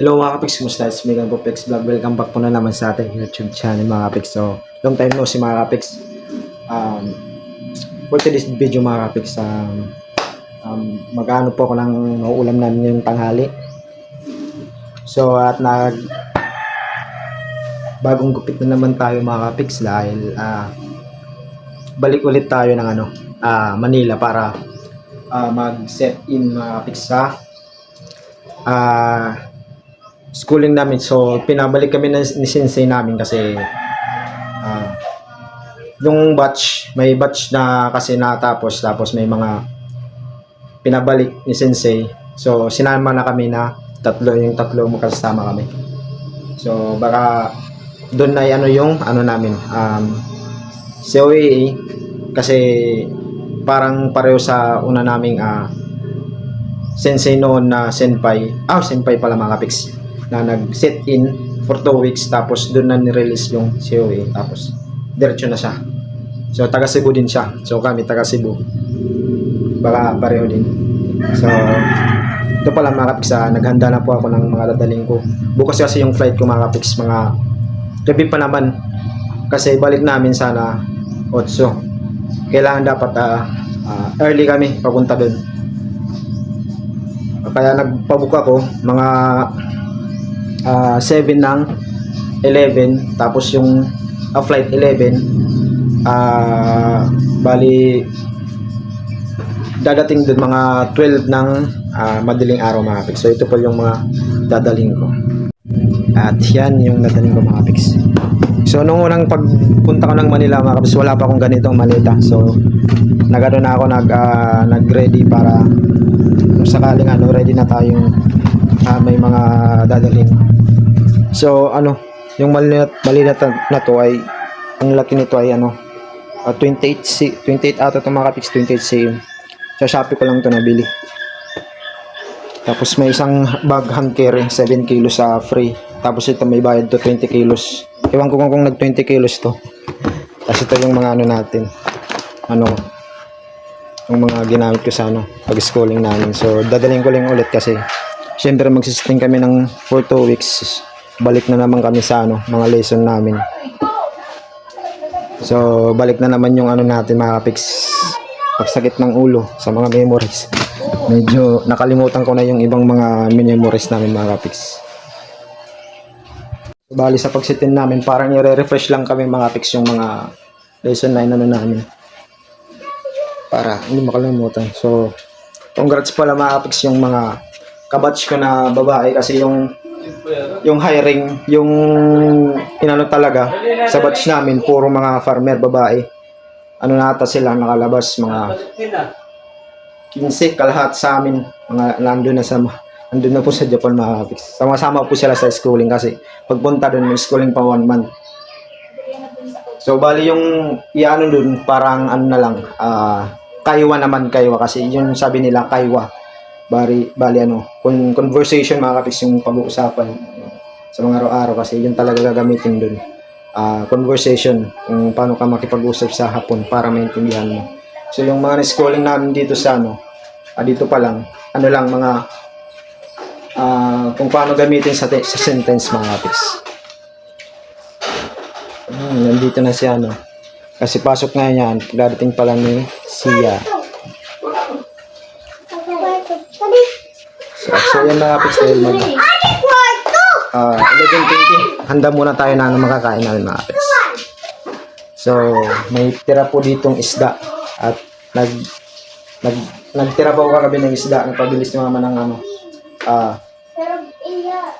Hello mga kapiks, kumusta? It's Megan Popix Vlog. Welcome back po na naman sa ating YouTube channel mga kapiks. So, long time no si mga kapiks. Um, for today's video mga kapiks, um, um, mag-ano po ako ng ulam namin ngayong tanghali. So, at nag bagong gupit na naman tayo mga kapiks dahil ah, balik ulit tayo ng ano, ah, Manila para ah, mag-set in mga kapiks sa ah, schooling namin. So, pinabalik kami ng, ni sensei namin kasi ah, yung batch, may batch na kasi natapos tapos may mga pinabalik ni sensei. So, sinama na kami na tatlo, yung tatlo magkasama kami. So, baka doon na ano yung ano namin um, COAA kasi parang pareho sa una naming ah, sensei noon na senpai ah senpai pala mga kapiks na nag-set in for 2 weeks tapos doon na ni-release yung COA tapos diretso na siya. So taga Cebu din siya. So kami taga Cebu. Baka pareho din. So ito pala mga kapiks ah, naghanda na po ako ng mga dadaling ko. Bukas kasi yung flight ko mga kapiks mga gabi pa naman. Kasi balik namin sana 8 kailangan dapat ah, ah, early kami papunta doon kaya nagpabook ako mga ah, 7 ng 11 tapos yung ah, flight 11 ah bali dadating doon mga 12 ng ah, madaling araw mga pics. So ito po yung mga dadaling ko. At yan yung dadaling ko mga pics. So nung unang pagpunta ko ng Manila mga pics, wala pa akong ganitong maleta. So nagano na ako nag ah, nag-ready para sakaling ano ready na tayong ah, may mga dadaling. So ano, yung malinat malinat na to ay ang laki nito ay ano ah, 28 C 28 ata itong mga kapiks 28 cm sa Shopee ko lang ito nabili. Tapos may isang bag hand carry 7 kilos sa free. Tapos ito may bayad to 20 kilos. Ewan ko kung, kung nag 20 kilos to. Tapos ito yung mga ano natin. Ano yung mga ginamit ko sa ano pag schooling namin. So dadalhin ko lang ulit kasi syempre magsisting kami ng for 2 weeks balik na naman kami sa ano mga lesson namin So, balik na naman yung ano natin mga kapiks. Pagsakit ng ulo sa mga memories. Medyo nakalimutan ko na yung ibang mga memories namin mga kapiks. Bali sa pagsitin namin, parang i-refresh lang kami mga kapiks yung mga lesson 9 ano namin. Para hindi makalimutan. So, congrats pala mga kapiks yung mga kabatch ko na babae kasi yung yung hiring, yung inano talaga sa batch namin, puro mga farmer babae. Ano na ata sila nakalabas, mga 15 kalahat sa amin. Mga nandun na sa nandun na po sa Japan mga kapiks. Sama-sama po sila sa schooling kasi pagpunta doon may schooling pa one month. So bali yung iano doon parang ano na lang, ah kaiwa naman kaiwa kasi yun sabi nila kaiwa. Bali, bali ano, con- conversation mga kapiks yung pag-uusapan sa mga araw-araw kasi yun talaga gagamitin doon. Ah, conversation kung paano ka makipag-usap sa hapon para maintindihan mo. So yung mga schooling namin dito sa ano, ah, dito pa lang, ano lang mga ah, kung paano gamitin sa, sa sentence mga kapiks. Hmm, nandito na si ano. Kasi pasok nga yan, dadating pala ni Sia. So, so yan mga kapiks dahil mag ah 11.20. Handa muna tayo na ng makakain namin mga kapiks. So, may tira po ditong isda at nag nag nagtira pa po kagabi ng isda, nagpabilis ni mama ng ano ah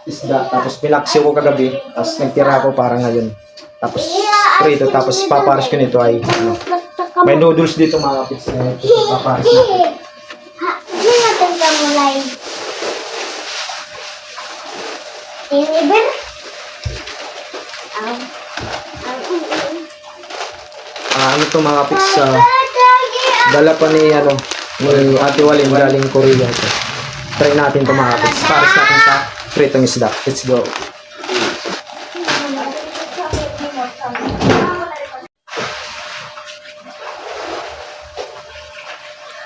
isda. Tapos pinaksiw ko kagabi tapos nagtira ako para ngayon. Tapos prito tapos papares ko nito ay ano, may noodles dito mga kapits na papares na ah ano to mga kapits sa dala pa ni ano ni Ate Walin galing Korea ito. Try natin to mga kapits pares natin sa pritong isda. Let's go.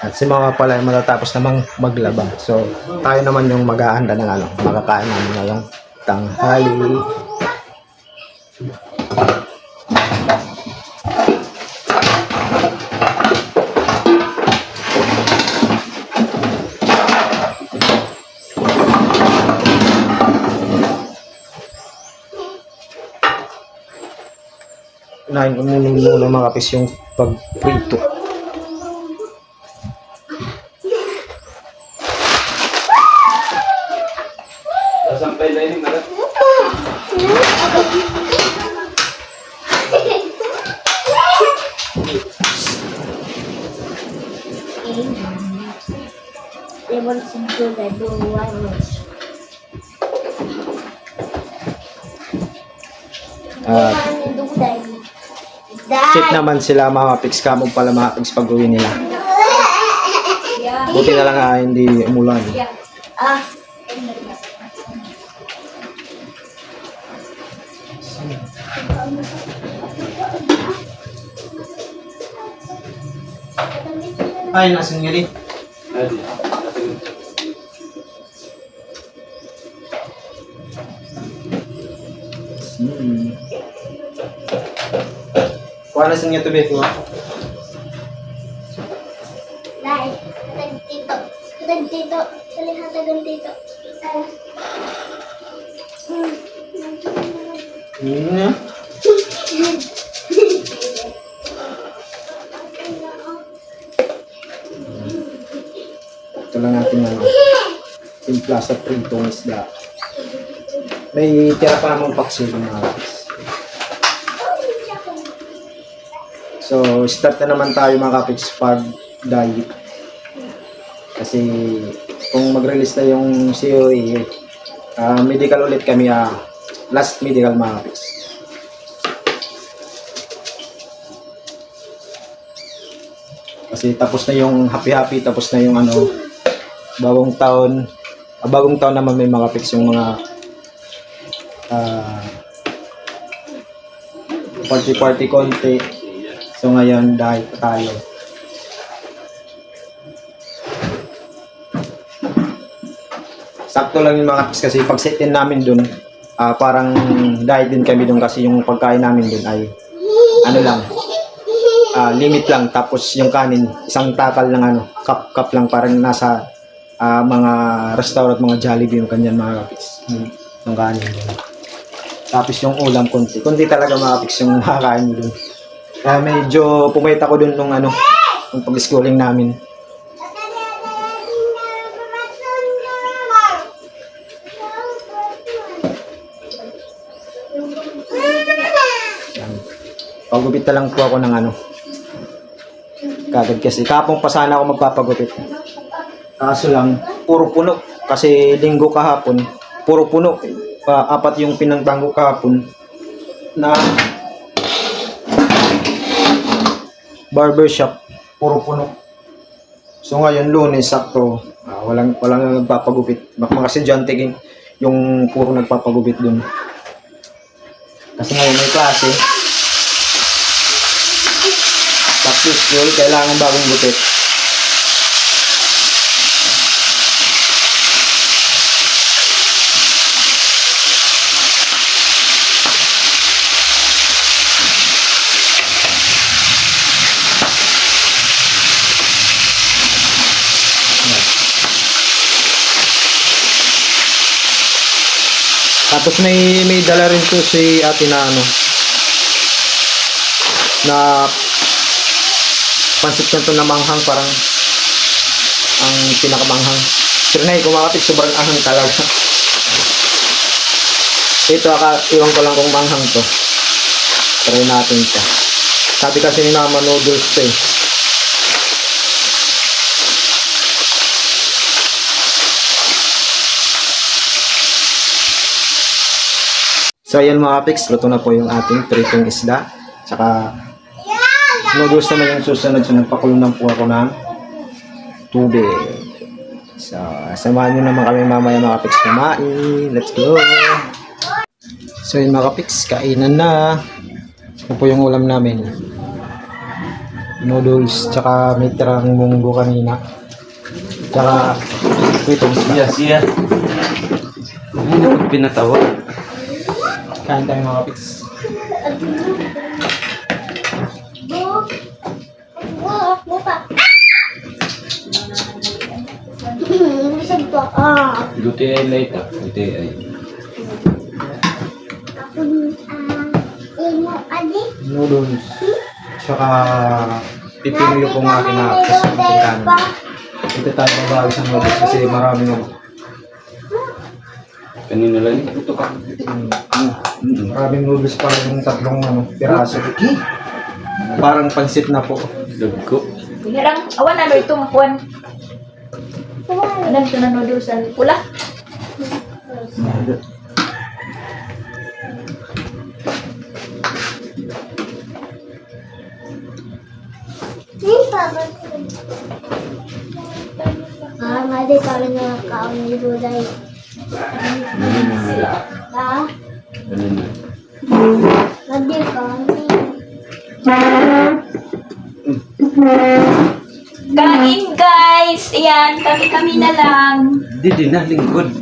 At si mga pala ay matatapos namang maglaba. So, tayo naman yung maghahanda ng ano, makakain namin ngayong tanghali. Unahin ko muna muna mga kapis yung pagprito. Naman sila mga pigs kamog pala mga pigs pag uwi nila. Buti na lang ah, hindi umulan. Ah. Ay, nasan nga rin? Adi. Kuha nasan nga tubig ko? Lai, hatag dito. Hatag dito. Sali hatagan dito. Hmm. Ito lang natin ano. Timpla sa pritong isda. May tira pa namang paksiw mga pigs. So, start na naman tayo mga kapiks pag diet. Kasi kung mag-release na yung COE, ah, medical ulit kami, ah, last medical mga kapiks. Kasi tapos na yung happy-happy, tapos na yung ano, bagong taon. Ah, bagong taon naman may mga kapiks yung mga ah, party-party konti. So ngayon, dahil pa tayo. Sakto lang yung mga tips kasi pag setin namin dun, ah, parang diet din kami dun kasi yung pagkain namin dun ay ano lang, ah, limit lang. Tapos yung kanin, isang takal lang ano, cup cup lang parang nasa ah, mga restaurant, mga Jollibee yung kanyan mga kapis. Yung, yung kanin dun. Tapos yung ulam konti. Konti talaga mga kapis yung makakain mo dun. Kaya medyo pumayat ako dun nung ano, nung pag-schooling namin. Pagupit na lang po ako ng ano. Kagad kasi. Kapong pa sana ako magpapagupit. Kaso lang, puro puno. Kasi linggo kahapon, puro puno. Pa, apat yung pinangtango kahapon na barbershop, puro puno. So ngayon, lunes, sakto, ah, walang, walang nagpapagupit. Baka mga estudyante yung- yung puro nagpapagupit dun. Kasi ngayon may klase. Back to school, kailangan bagong gupit. Tapos may may dala rin to si ate na ano na pansit na to na manghang parang ang pinakamanghang. Pero na kumakapit sobrang anghang talaga. Ito aka iwan ko lang kung manghang to. Try natin ito. Sabi kasi ni mama noodles to eh. So ayan mga kapiks, luto na po yung ating pritong isda. Tsaka noodles naman yung susunod. So nagpakulo na po ako ng tubig. So samahan nyo naman kami mamaya mga kapiks kumain. Let's go! So yun mga kapiks, kainan na. Ito po yung ulam namin. noodles, tsaka may tirang munggo kanina. Tsaka, ito, Siya, siya. Ay, naku, pinatawa. Kain tayo mga. Ah. Luti ay light ah. Luti ay. Noodles. Tsaka, pipinuyo ko nga kanin. pa. Ito tayo babawag sa noodles kasi maraming ano. Kanina lang. Ito ka. Mm. Maraming noodles pa yung tatlong ano, piraso. Parang pansit na po. Lagko. Hirang, awan na ito makuan. Ano ito na noodles ang pula? Hindi pa ba? Ah, mali pa rin na kaon ni Buday. Ha? Ano na? Mali ka. Kain guys! Ayan, kami-kami na lang. Didi na, lingkod.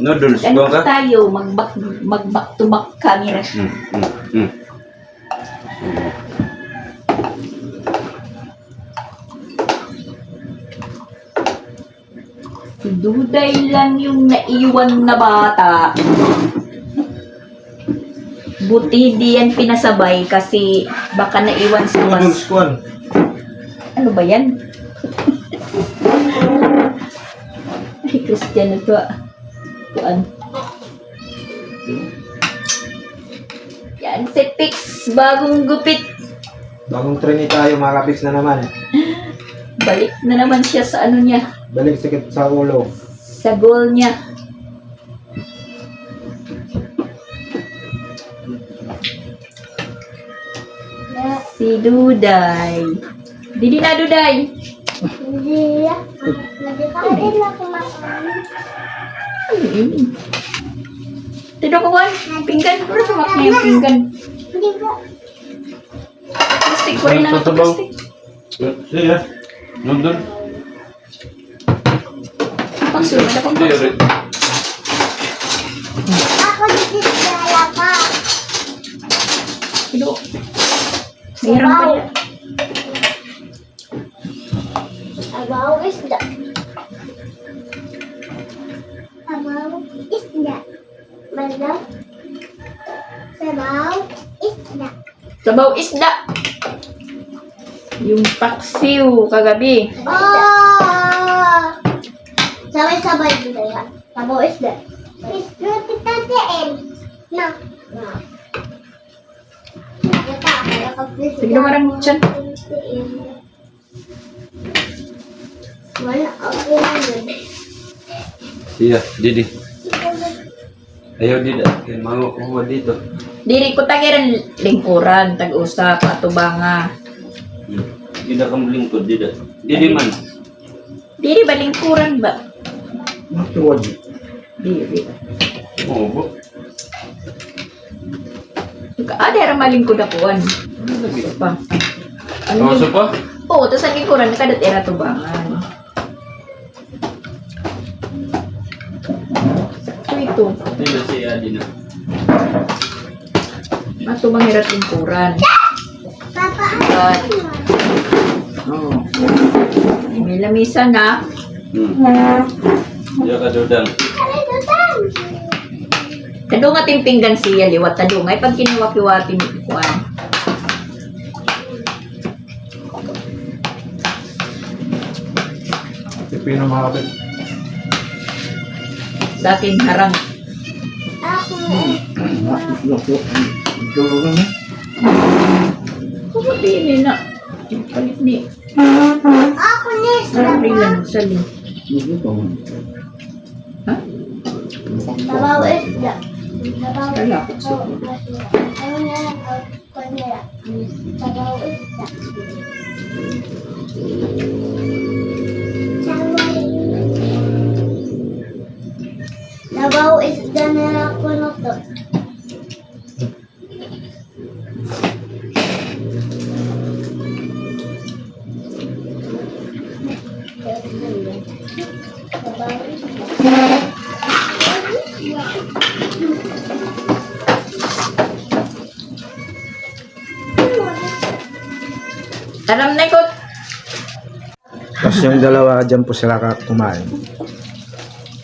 Noodles, ba ka? tayo? Mag-back, mag-back to back kami na. Hmm, hmm. Si Duday lang yung naiwan na bata. Buti di yan pinasabay kasi baka naiwan sa mas... Ano? Ba yan? Ay, Christian na to. ah. Kuan. Yan si Pix, bagong gupit. Bagong trainee tayo, mga kapiks na naman. Balik na naman siya sa ano niya, Balik sakit sa ulo. sa goal niya. Si Duday. Didi na Duday. hindi ah. Mali ka rin na kumakain. Tido ko Juan, pinggan. Pero sumak na yung pinggan. Hindi ba? Plastic ko rin na ito Tatabaw. Plastic. Siya. Noodles. Pagsunod ako Hindi, rin. Ako dito sa pa. Tido. Mayroon pa yan. Abaw isda. Abaw isda. Malaw. Sabaw isda. Sabaw isda. Yung paksiw kagabi. Oh! Sabay-sabay dito yan. Sabaw isda. Isda kita tiin. Na. Na. Kita, kaya kapag Sige na marang chan. Wala ako yun. Siya, Didi. Ayaw Didi. Kaya mga kuha dito. Diri ko tagiran lingkuran, tag-usa, patubanga. Hmm. Hindi ka lingkod, Didi. Didi man. Diri ba lingkuran ba? Matuwad. Diri. Oo po. Ah, dera malingkod akuan. Ano pa? Ano yun? pa? Oo, tapos ang lingkuran, nakadat era tubangan. Sakto ito. Didi siya, Didi. Matubang hirat lingkuran. Papa, ano? Oh. May lamisa na. Hmm. Siya ka, Tam? Tadong ating pinggan siya, liwat tadong. Ay, pag kinuwakiwati mo kuan. Pipino mga kapiks. Sa akin harang. Ako. Tulog na. Kung pili na. Palit ni. Ako ni Sarang lang sa lin. Ha? Sabaw isda. Wala ko isda. Ano na lang ang kanila? Sabaw isda. Sabaw isda na lang ko na to. Alam na ikot. Tapos yung dalawa dyan po sila ka- kumain.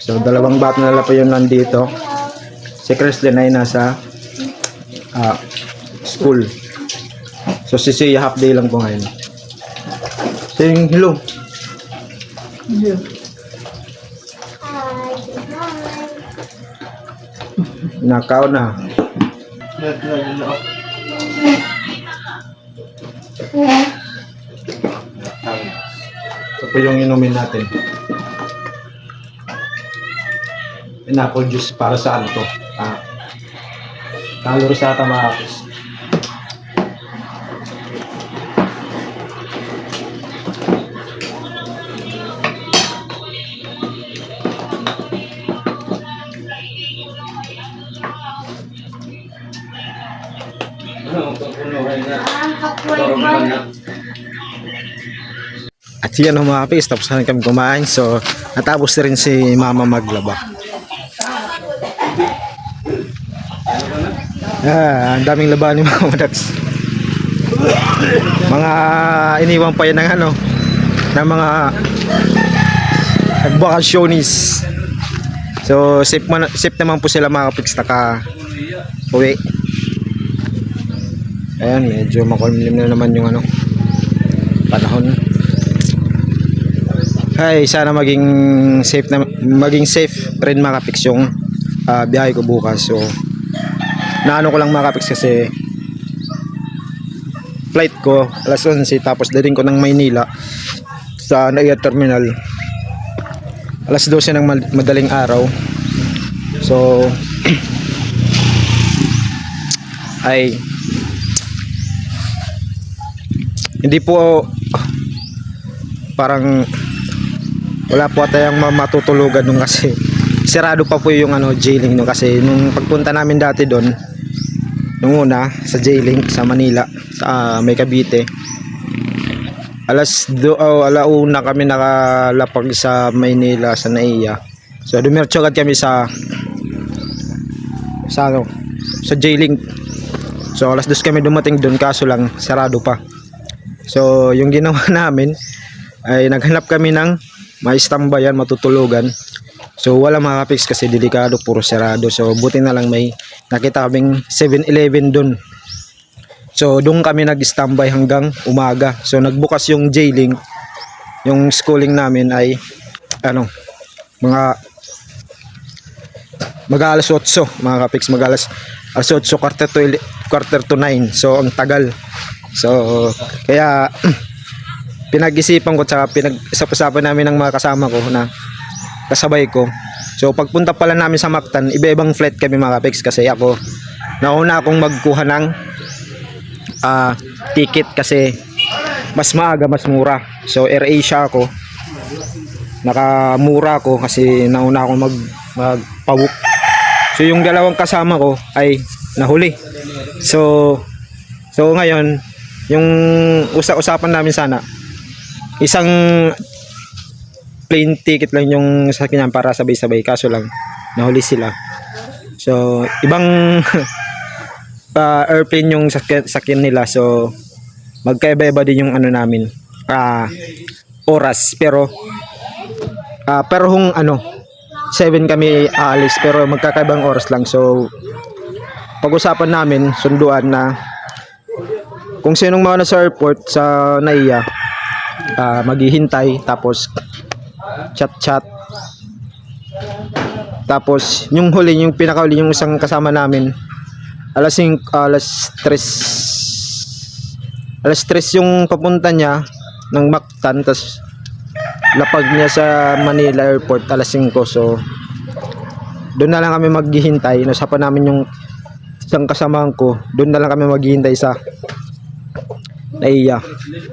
So dalawang bat na nila po yung nandito. Si Chrislyn ay nasa ah, school. So si Sia half day lang po ngayon. So yung hello. Hi, good morning. Nakaw na. Ito yung inumin natin. Pineapple juice para sa ano to? Ah, calories ata mga At yan mga kapis, tapos na kami kumain. So, natapos na rin si mama maglaba. Ah, ang daming laban ni Mama Dax. Mga iniwan pa yan ng ano, ng mga nagbakasyonis. So, safe, man, safe naman po sila mga kapiks naka uwi. Ayan, medyo makulimlim na naman yung ano, panahon. Ay, sana maging safe na maging safe rin mga kapiks yung ah, biyahe ko bukas. So, naano ko lang mga kapiks kasi flight ko alas 11 tapos daling ko ng Maynila sa Naiya Terminal alas 12 ng madaling araw so ay hindi po parang wala po tayong ma- matutulugan nung kasi sirado pa po yung ano jailing nung kasi nung pagpunta namin dati doon nung una sa jailing sa Manila sa may Cavite. Alas do oh, alauna kami nakalapag sa Maynila sa Naiya. So dumiretso agad kami sa sa ano sa jailing so alas dos kami dumating doon kaso lang sarado pa. So yung ginawa namin ay naghanap kami ng may stambayan matutulugan So wala mga kapiks kasi delikado puro sarado. So buti na lang may nakita kaming 7-Eleven dun. So doon kami nag-standby hanggang umaga. So nagbukas yung jailing. Yung schooling namin ay ano mga mag alas 8 mga kapiks mag alas alas 8 quarter to, quarter to 9 so ang tagal so kaya pinag-isipan ko tsaka pinag-isapan namin ng mga kasama ko na kasabay ko. So pagpunta pala namin sa Mactan, iba-ibang flight kami mga kapiks kasi ako nauna akong magkuha ng ah, ticket kasi mas maaga, mas mura. So Air Asia ako. Nakamura ako kasi nauna akong mag magpabuk. So yung dalawang kasama ko ay nahuli. So so ngayon yung usa-usapan namin sana isang plane ticket lang yung sa kanya para sabay-sabay kaso lang nahuli sila. So ibang pa airplane yung sakyan, sakyan nila. So magkaiba-iba din yung ano namin ah oras. Pero ah pero kung ano 7 kami aalis pero magkakaibang oras lang. So pag-usapan namin sunduan na kung sinong mauna sa airport sa Naiya ah maghihintay tapos chat chat tapos yung huli yung pinakauli yung isang kasama namin alas 5 alas 3 alas 3 yung papunta niya ng Mactan tapos lapag niya sa Manila airport alas 5 so doon na lang kami maghihintay. Nasapan namin yung isang kasamahan ko. Doon na lang kami maghihintay sa Naiya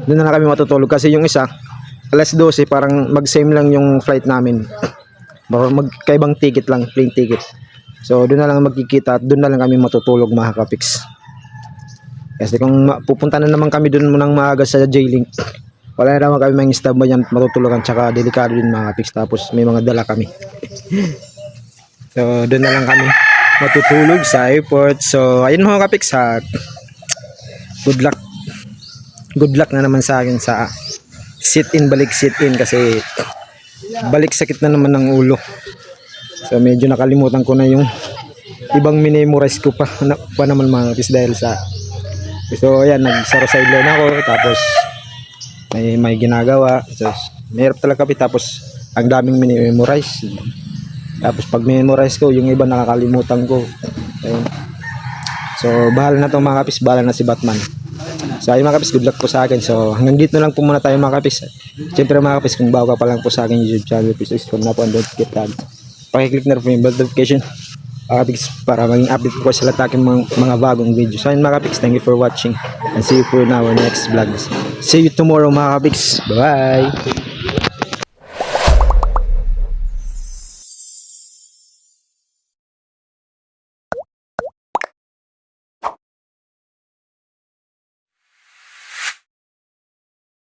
doon na lang kami matutulog kasi yung isa alas 12 parang mag-same lang yung flight namin. Magkaibang ticket lang, plane ticket. So doon na lang magkikita at doon na lang kami matutulog mga kapiks. Kasi kung pupunta na naman kami doon munang maaga sa J-Link, wala na naman kami mga standby yan matutulugan tsaka delikado din mga kapiks tapos may mga dala kami. so doon na lang kami matutulog sa airport. So ayun mga kapiks ha. Good luck good luck na naman sa akin sa sit-in, balik sit-in kasi balik sakit na naman ng ulo. So medyo nakalimutan ko na yung ibang minimorize ko pa, na, pa naman mga kapis dahil sa So ayan, nagsara sideline ako tapos may may ginagawa. So mahirap talaga kapit tapos ang daming minimemorize. Tapos pag memorize ko, yung iba nakakalimutan ko. So bahala na to mga kapis, bahala na si Batman. So ayun mga kapis, good luck po sa akin. So hanggang dito lang po muna tayo mga kapis. Siyempre mga kapis, kung bago ka pa lang po sa akin YouTube channel, please subscribe na po and don't forget to pakiclick na rin po yung bell notification kapix para maging update po sa lahat aking mga, mga bagong video. So ayun mga kapix, thank you for watching and see you po in our next vlog. See you tomorrow mga kapix. Bye!